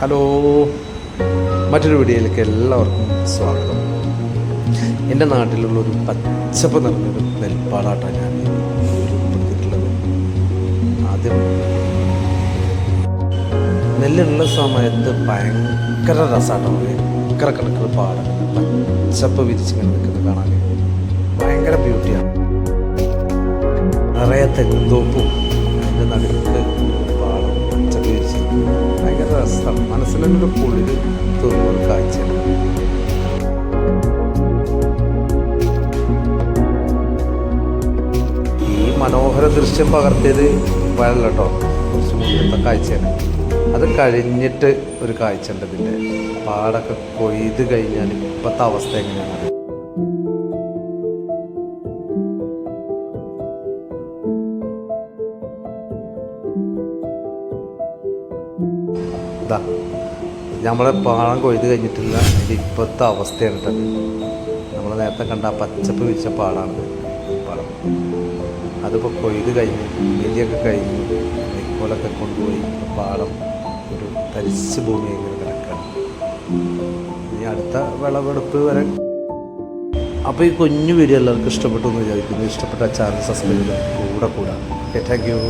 Hello മറ്റൊരു വീഡിയോയിലേക്ക് എല്ലാവർക്കും സ്വാഗതം. എന്റെ നാട്ടിലുള്ള ഒരു പച്ചപ്പ് നിറഞ്ഞൊരു നെൽപ്പാടാട്ടാണ് ഞാൻ ഉൾപ്പെടുത്തിയിട്ടുള്ളത് ആദ്യം നെല്ലുള്ള സമയത്ത് ഭയങ്കര രസമാട്ടോ. ഭയങ്കര കിടക്കുന്ന പാടാണ് പച്ചപ്പ് വിരിച്ചിങ്ങനെ നിൽക്കുന്നത് കാണാൻ ഭയങ്കര ബ്യൂട്ടിയാണ് നിറയെ തെങ്ങും തോപ്പും അതിന്റെ നടുക്ക് രസമാണ് മനസ്സിലൊരു കുളിര് തോന്നുന്ന കാഴ്ചയാണ്. ഈ മനോഹര ദൃശ്യം പകർത്തിയത് ഇപ്പോഴല്ല കേട്ടോ കുറച്ച് മുന്നത്തെ കാഴ്ചയാണ്. അത് കഴിഞ്ഞിട്ട് ഒരു കാഴ്ച ഉണ്ട് ഇതിന്റെ. പാടൊക്കെ കൊയ്ത് കഴിഞ്ഞാൽ ഇപ്പോഴത്തെ അവസ്ഥ എങ്ങനെയാണ്? ഇതാ നമ്മളെ പാളം കൊയ്ത് കഴിഞ്ഞിട്ടില്ല അതിന്റെ ഇപ്പോഴത്തെ അവസ്ഥയാണ് കേട്ടത് നമ്മൾ നേരത്തെ കണ്ട പച്ചപ്പ് വിരിച്ച പാടാണ് പാടം. അതിപ്പോൾ കൊയ്ത് കഴിഞ്ഞ് നെല്ലിയൊക്കെ കഴിഞ്ഞ് നെക്കോലൊക്കെ കൊണ്ടുപോയി പാടം ഒരു തരിശ് ഭൂമി ഇങ്ങനെ കിടക്കുകയാണ് ഇനി അടുത്ത വിളവെടുപ്പ് വരെ. അപ്പോൾ ഈ കുഞ്ഞു വീഡിയോ എല്ലാവർക്കും ഇഷ്ടപ്പെട്ടു എന്ന് വിചാരിക്കുന്നു. ഇഷ്ടപ്പെട്ട ചാനൽ സബ്സ്ക്രൈബ് ചെയ്ത് കൂടെ കൂടാം. Thank you